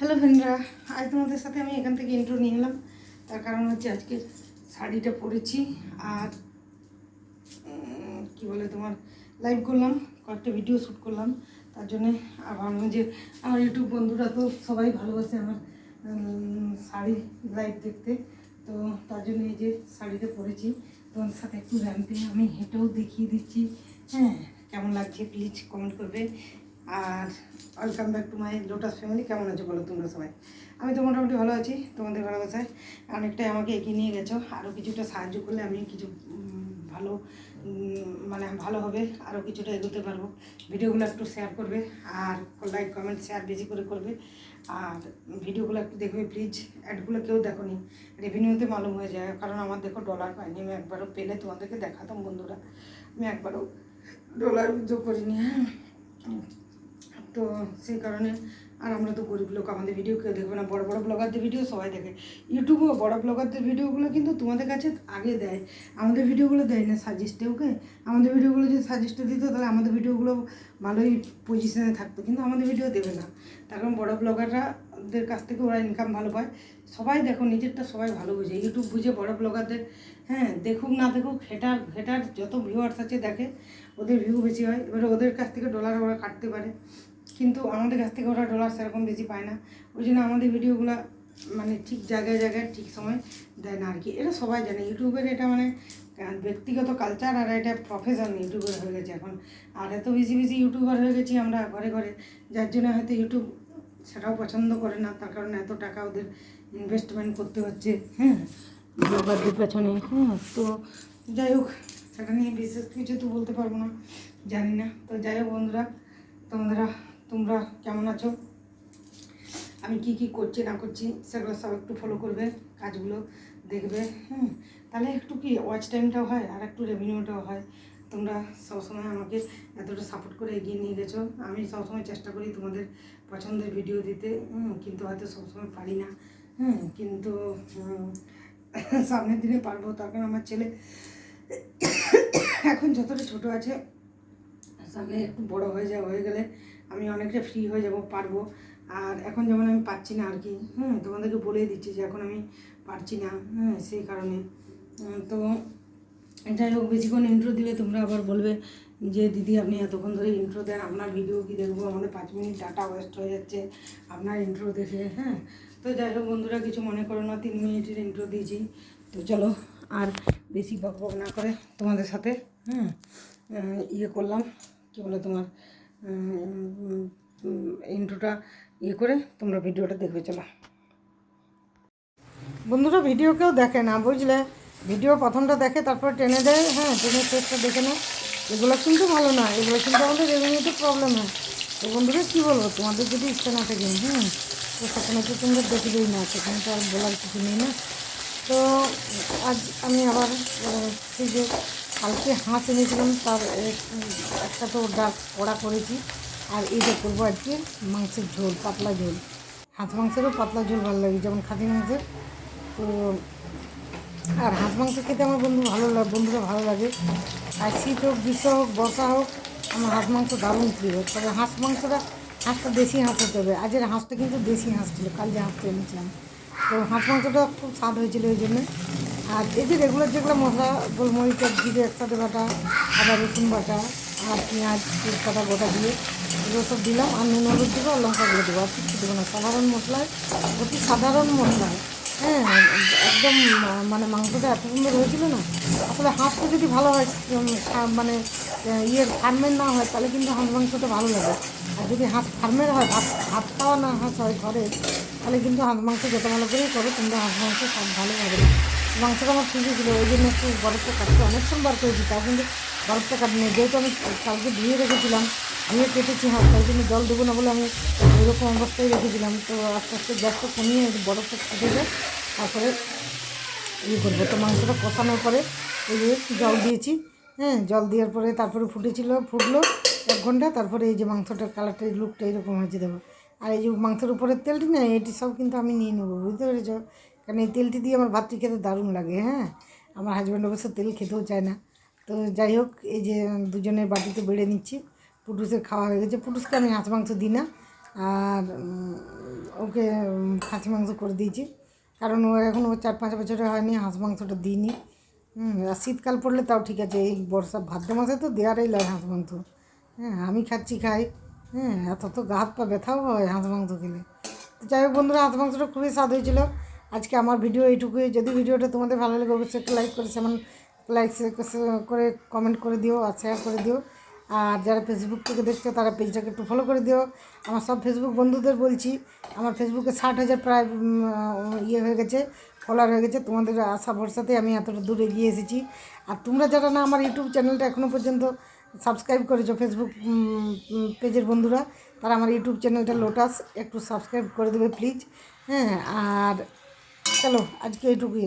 Hello ফ্রেন্ডরা আজ তোমাদের সাথে আমি এখান থেকে ইন্ট্রো নিয়ে এলাম তার কারণ হচ্ছে আজকে শাড়িটা পরেছি আর কি বলে তোমার লাইভ করলাম, কয়েকটা ভিডিও শ্যুট করলাম। তার জন্যে ভাবলাম যে আমার ইউটিউব বন্ধুরা তো সবাই ভালোবাসে আমার শাড়ি লাইভ দেখতে। তো তার জন্য এই যে শাড়িটা পরেছি। তোমাদের সাথে একটু র্যাম্পে আমি হেঁটেও দেখিয়ে দিচ্ছি। হ্যাঁ কেমন লাগছে প্লিজ কমেন্ট করবে। আর welcome back to my lotus family কেমন আছো বলো তোমরা সবাই? আমি তো মোটামুটি ভালো আছি, তোমাদের ভালোবাসায়। অনেকটাই আমাকে এগিয়ে নিয়ে গেছো। আরও কিছুটা সাহায্য করলে আমি কিছু ভালো মানে ভালো হবে আরও কিছুটা এগোতে পারব। ভিডিওগুলো একটু শেয়ার করবে, আর লাইক কমেন্ট শেয়ার বেশি করে করবে। আর ভিডিওগুলো একটু দেখবে প্লিজ অ্যাডগুলো কেউ দেখো নি রেভিনিউতে মালুম হয়ে যায়। কারণ আমার দেখো ডলার পাইনি, আমি একবারও পেলে তোমাদেরকে দেখাতাম বন্ধুরা। আমি একবারও ডলার উদ্যোগ করিনি হ্যাঁ। তো সেই কারণে আর আমরা তো গরিব লোক, আমাদের ভিডিও কেউ দেখবে না। বড় বড় ব্লগারদের ভিডিও সবাই দেখে। ইউটিউবেও বড় ব্লগারদের ভিডিওগুলো কিন্তু তোমাদের কাছে আগে দেয়। আমাদের ভিডিওগুলো দেয় না সাজেস্টে ওকে আমাদের ভিডিওগুলো যদি সাজেস্টে দিত, তাহলে আমাদের ভিডিওগুলো ভালোই পজিশনে থাকতো। কিন্তু আমাদের ভিডিও দেবে না। তার কারণ বড় ব্লগাররা দের কাছ থেকে ওরা ইনকাম ভালো পায়। সবাই দেখো, নিজেরটা সবাই ভালো বুঝে। ইউটিউব বুঝে বড় ব্লগারদের হ্যাঁ দেখুক না দেখুক, হেটার হেটার যত ভিউয়ার্স আছে দেখে, ওদের ভিউ বেশি হয়। এবারে ওদের কাছ থেকে ডলার ওরা কাটতে পারে। কিন্তু আমাদের কাছ থেকে ওরা ডলার সেরকম বেশি পায় না। ওই জন্য আমাদের ভিডিওগুলো মানে ঠিক জায়গায় জায়গায়, ঠিক সময় দেয় না আর কি এটা সবাই জানে। ইউটিউবের এটা মানে ব্যক্তিগত কালচার আর এটা প্রফেশন ইউটিউবার হয়ে গেছে এখন। আর এত বেশি বেশি ইউটিউবার হয়ে গেছি আমরা ঘরে ঘরে। যার জন্য হয়তো ইউটিউব সেটাও পছন্দ করে না। তার কারণে এত টাকা ওদের ইনভেস্টমেন্ট করতে হচ্ছে। হ্যাঁ পেছনে। হ্যাঁ তো যাই হোক, সেটা নিয়ে বিশেষ কিছু তো বলতে পারব না। জানি না। তো যাই হোক বন্ধুরা, তোমরা তোমরা কেমন আছো? আমি কি কি করছি না করছি সেগুলো সব একটু ফলো করবে কাজগুলো দেখবে হুম। তাহলে একটু কি ওয়াচ টাইমটাও হয় আর একটু রেভিনিউটাও হয়। তোমরা সবসময় আমাকে এতটা সাপোর্ট করে এগিয়ে নিয়ে গেছো। আমি সবসময় চেষ্টা করি তোমাদের পছন্দের ভিডিও দিতে হুম, কিন্তু হয়তো সবসময় পারি না হুম কিন্তু সামনের দিনে পারব তার কারণ আমার ছেলে এখন যতটা ছোট আছে সামনে একটু বড় হয়ে যাওয়া হয়ে গেলে আমি অনেকটা ফ্রি হয়ে যাব, পারব। আর এখন যেমন আমি পারছি না আর কি হ্যাঁ তোমাদেরকে বলেই দিচ্ছি যে এখন আমি পারছি না হ্যাঁ সেই কারণে। তো যাই হোক, বেশিক্ষণ ইন্ট্রো দিলে তোমরা আবার বলবে যে, দিদি, আপনি এতক্ষণ ধরে ইন্ট্রো দেন, আপনার ভিডিও কি দেখব? আমাদের পাঁচ মিনিট ডাটা ওয়েস্ট হয়ে যাচ্ছে, আপনার ইন্ট্রো দেখে হ্যাঁ। তো যাই হোক, বন্ধুরা, কিছু মনে করো না, তিন মিনিটের ইন্ট্রো দিয়েছি। তো চলো, আর বেশি বক বক না করে তোমাদের সাথে হ্যাঁ ইয়ে করলাম। কী বলে তোমার? ইন্ট্রোটা ইয়ে করে তোমরা ভিডিওটা দেখবে, চলো। বন্ধুরা, ভিডিও কেউ দেখে না, বুঝলে? ভিডিও প্রথমটা দেখে, তারপর টেনে দেয় হ্যাঁ টেনে শেষটা দেখে না এগুলো কিন্তু ভালো না, এগুলো কিন্তু আমাদের রেভিনিউতে প্রবলেম হয়। তো বন্ধুরা, কী বলব, তোমাদের যদি ইচ্ছা না থাকে হ্যাঁ তো সেখানে তো তোমরা দেখবেই না, সেখানে তো আর বলার কিছু নেই না। তো আজ আমি আবার যে কালকে হাঁস এনেছিলাম, তার একটা তো ডাক কড়া করেছি। আর এইটা করব আজকে মাংসের ঝোল, পাতলা ঝোল। হাঁস মাংসেরও পাতলা ঝোল ভালো লাগে, যেমন খাসি মাংসের। তো, আর হাঁস মাংস খেতে আমার বন্ধু ভালো লাগে বন্ধুরা ভালো লাগে। আর শীত হোক, গ্রীষ্ম হোক, বর্ষা হোক, আমার হাঁস মাংস দারুণ প্রিয়। তবে হাঁস মাংসটা, হাঁসটা দেশি হাঁস হতে হবে। আজের হাঁসটা কিন্তু দেশি হাঁস ছিল, কাল যে হাঁসটা এনেছিলাম। তো হাঁস মাংসটা খুব স্বাদ হয়েছিল ওই জন্য। আর এই যে রেগুলার যেগুলো মশলা গোলমরিচ আর জিরে, একসাথে বাটা, আদা, রসুন বাটা, আর পেঁয়াজ, তেজপাতা গোটা দিয়ে, এগুলো সব দিলাম। আর নুন, হলুদ দেবো, আর লঙ্কা গুলো দেবো। আর কিছু দেবো না। সাধারণ মশলায়, অতি সাধারণ মশলায় হ্যাঁ একদম মানে মাংসটা এত সুন্দর হয়েছিল না, আসলে হাঁসটা যদি ভালো হয় মানে ইয়ের ফার্মের না হয়, তাহলে কিন্তু হাঁস মাংসটা ভালো লাগে। আর যদি হাঁস ফার্মের হয় ভাত ভাত খাওয়া না হাঁস হয় ঘরে, তাহলে কিন্তু হাঁস মাংস যত ভালো করেই করো কিন্তু হাঁস মাংস সব ভালো হবে না মাংসটা আমার ঠিকই ছিল ওই জন্য একটু বরফটা কাটতে অনেকক্ষণ বার করেছি তার কিন্তু বরফটা কাটিনি যেহেতু আমি কালকে ধুয়ে রেখেছিলাম ধুয়ে কেটেছি হাঁস তাই জন্য জল দেবো না বলে আমি ওইরকম অবস্থায় রেখেছিলাম। তো আস্তে আস্তে গ্যাসটা কমিয়ে বরফটা কেটে তারপরে ইয়ে করব। তো মাংসটা কষানোর পরে এই যে জল দিয়েছি হ্যাঁ জল দেওয়ার পরে তারপরে ফুটেছিল, ফুটলো এক ঘণ্টা, তারপরে এই যে মাংসটার কালারটা লুকটা এরকম হয়েছে দেবো আর এই যে মাংসের উপরের তেলটি না এটি সব কিন্তু আমি নিয়ে নেব, বুঝতে পেরেছ? কারণ এই তেলটি দিয়ে আমার ভাতটি খেতে দারুণ লাগে হ্যাঁ? আমার হাজব্যান্ড অবশ্য তেল খেতেও চায় না। তো যাই হোক, এই যে দুজনের বাটিতে বেড়ে নিচ্ছি। পুটুসের খাওয়া হয়ে গেছে। পুটুসকে আমি হাঁস মাংস দিই না। আর ওকে খাসি মাংস করে দিয়েছি। কারণ ও এখন ও চার পাঁচ বছরে হয়নি, হাঁস মাংসটা দিইনি। আর শীতকাল পড়লে তাও ঠিক আছে। এই বর্ষা ভাদ্র মাসে তো দেওয়ারই লাগে হাঁস মাংস। হ্যাঁ আমি খাচ্ছি, খাই। হ্যাঁ এত তো গা হাত পা ব্যথাও হয় হাঁস মাংস খেলে। তো যাই হোক বন্ধুরা, হাঁস মাংসটা খুবই স্বাদ হয়েছিল। আজকে আমার ভিডিও এইটুকুই। যদি ভিডিওটা তোমাদের ভালো লাগে, অবশ্যই একটা লাইক করে সেমন লাইক করে কমেন্ট করে দিও আর শেয়ার করে দিও। আর যারা ফেসবুক থেকে দেখছ, তারা পেজটাকে একটু ফলো করে দিও। আমার সব ফেসবুক বন্ধুদের বলছি, আমার ফেসবুকে ষাট হাজার প্রায় ইয়ে হয়ে গেছে ফলোয়ার হয়ে গেছে। তোমাদের আশা ভরসাতে আমি এতটা দূরে এগিয়ে এসেছি। আর তোমরা যারা না আমার ইউটিউব চ্যানেলটা এখনও পর্যন্ত সাবস্ক্রাইব করেছ ফেসবুক পেজের বন্ধুরা, তারা আমার ইউটিউব চ্যানেলটা লোটাস একটু সাবস্ক্রাইব করে দেবে প্লিজ হ্যাঁ আর চলো আজকে এইটুকুই।